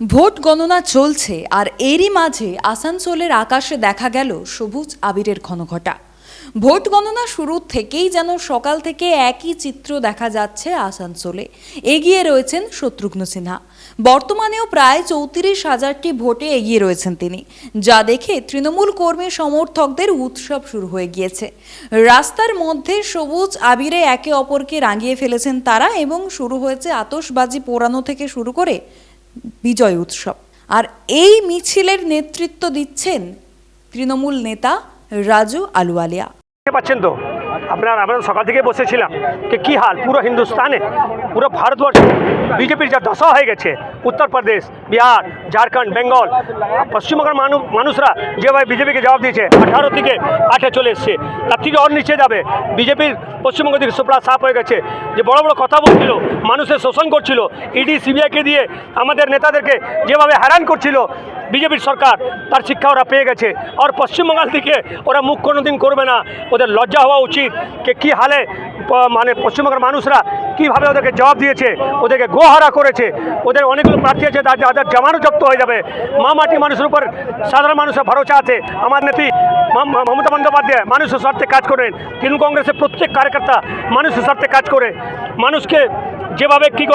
Vote গণনা চলছে আর এরই মাঝে আসানসোলের আকাশে দেখা গেল সবুজ আবিরের ঘনঘটা। ভোট গণনা শুরু থেকেই যেন সকাল থেকে একই চিত্র দেখা যাচ্ছে আসানসোলে। এগিয়ে রয়েছেন শত্রুঘ্ন সিনহা। বর্তমানেও প্রায় চৌত্রিশ হাজারটি ভোটে এগিয়ে রয়েছেন তিনি, যা দেখে তৃণমূল কর্মী সমর্থকদের উৎসব শুরু হয়ে গিয়েছে। রাস্তার মধ্যে সবুজ আবিরে একে অপরকে রাঙিয়ে ফেলেছেন তারা এবং শুরু হয়েছে আতশবাজি পোড়ানো থেকে শুরু করে বিজয় উৎসব। আর এই মিছিলের নেতৃত্ব দিচ্ছেন তৃণমূল নেতা রাজু আলুয়ালিয়া। পাচ্ছেন তো, আপনার আমরা সকাল থেকে বসেছিলাম কী হাল, পুরো হিন্দুস্তানে, পুরো ভারতবর্ষে, বিজেপির যা দশা হয়ে গেছে উত্তরপ্রদেশ বিহার, ঝাড়খণ্ড, বেঙ্গল, পশ্চিমবঙ্গের মানুষ মানুষরা যেভাবে বিজেপিকে জবাব দিয়েছে, আঠারো থেকে আটে চলে এসছে, তার থেকে অর নিচে যাবে। বিজেপির পশ্চিমবঙ্গ দিকে সুপ্রা সাফ হয়ে গেছে। যে বড় বড় কথা বলছিল, মানুষের শোষণ করছিল, ইডি, সিবিআইকে দিয়ে আমাদের নেতাদেরকে যেভাবে হ্যারান করছিল, বিজেপির সরকার, তার শিক্ষা ওরা পেয়ে গেছে। আর পশ্চিমবঙ্গাল থেকে ওরা মুখ কোনো দিন করবে না। ওদের লজ্জা হওয়া উচিত, কে কী হালে মানে পশ্চিমবঙ্গের মানুষরা কীভাবে ওদেরকে জবাব দিয়েছে, ওদেরকে গোহারা করেছে, ওদের অনেকগুলো প্রার্থী আছে, তাদের জামানো জব্দ হয়ে যাবে। মা মাটি মানুষের উপর সাধারণ মানুষের ভরসা আছে। আমার নেত্রী মম- মমতা বন্দ্যোপাধ্যায় মানুষের স্বার্থে কাজ করেন। তৃণমূল কংগ্রেসের প্রত্যেক কার্যকর্তা মানুষের স্বার্থে কাজ করে। মানুষকে যেভাবে কী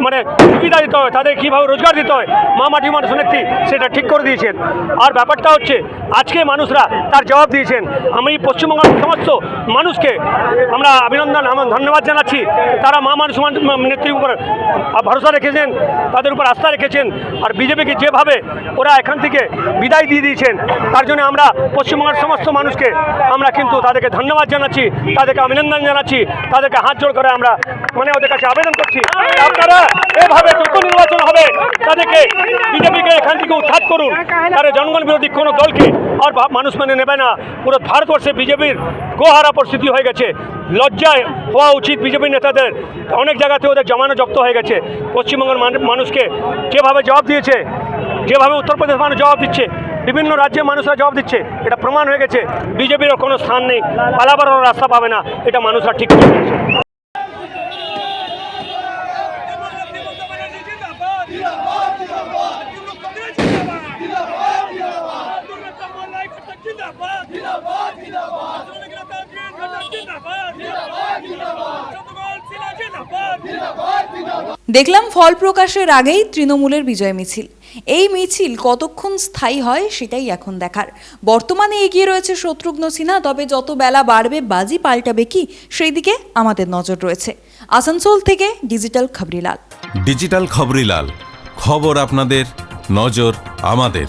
মানে সুবিধা দিতে হয়, তাদের কীভাবে রোজগার দিতে হয়, মা মাটি মানুষ নেত্রী সেটা ঠিক করে দিয়েছেন। আর ব্যাপারটা হচ্ছে, আজকে মানুষরা তার জবাব দিয়েছেন, আমি পশ্চিমবঙ্গের সমস্ত মানুষকে আমরা অভিনন্দন আমার ধন্যবাদ জানাচ্ছি। তারা মা মানুষ নেত্রীর উপর ভরসা রেখেছেন, তাদের উপর আস্থা রেখেছেন, আর বিজেপিকে যেভাবে ওরা এখান থেকে বিদায় দিয়ে দিয়েছেন, তার জন্য আমরা পশ্চিমবঙ্গের সমস্ত মানুষকে আমরা কিন্তু তাদেরকে ধন্যবাদ জানাচ্ছি, তাদেরকে অভিনন্দন জানাচ্ছি, তাদেরকে হাত জোড় করে আমরা মানে ওদের কাছে আবেদন করছি। আপনারা এভাবে যত হবে তাদেরকে বিজেপিকে এখান থেকে উৎখাত করুন। তারা জনগণ বিরোধী কোনো দলকে আর মানুষ মানে নেবে না। পুরো ভারতবর্ষে বিজেপির গোহারা পরিস্থিতি হয়ে গেছে। লজ্জায় হওয়া উচিত বিজেপি নেতাদের। অনেক জায়গাতে ওদের জমানো জব্দ হয়ে গেছে। পশ্চিমবঙ্গের মানুষকে যেভাবে জবাব দিয়েছে, যেভাবে উত্তরপ্রদেশ মানুষ জবাব দিচ্ছে, বিভিন্ন রাজ্যের মানুষরা জবাব দিচ্ছে, এটা প্রমাণ হয়ে গেছে। বিজেপির কোনো স্থান নেই। পালাবারও রাস্তা পাবে না। এটা মানুষরা ঠিক করে দেখলাম ফল প্রকাশের আগেই তৃণমূলের বিজয় মিছিল। এই মিছিল কতক্ষণ স্থায়ী হয় সেটাই এখন দেখার। বর্তমানে এগিয়ে রয়েছে শত্রুঘ্ন সিনহা, তবে যত বেলা বাড়বে, বাজি পাল্টাবে কি সেই দিকে আমাদের নজর রয়েছে। আসানসোল থেকে ডিজিটাল খবরিলাল। ডিজিটাল খবরিলাল, খবর আপনাদের, নজর আমাদের।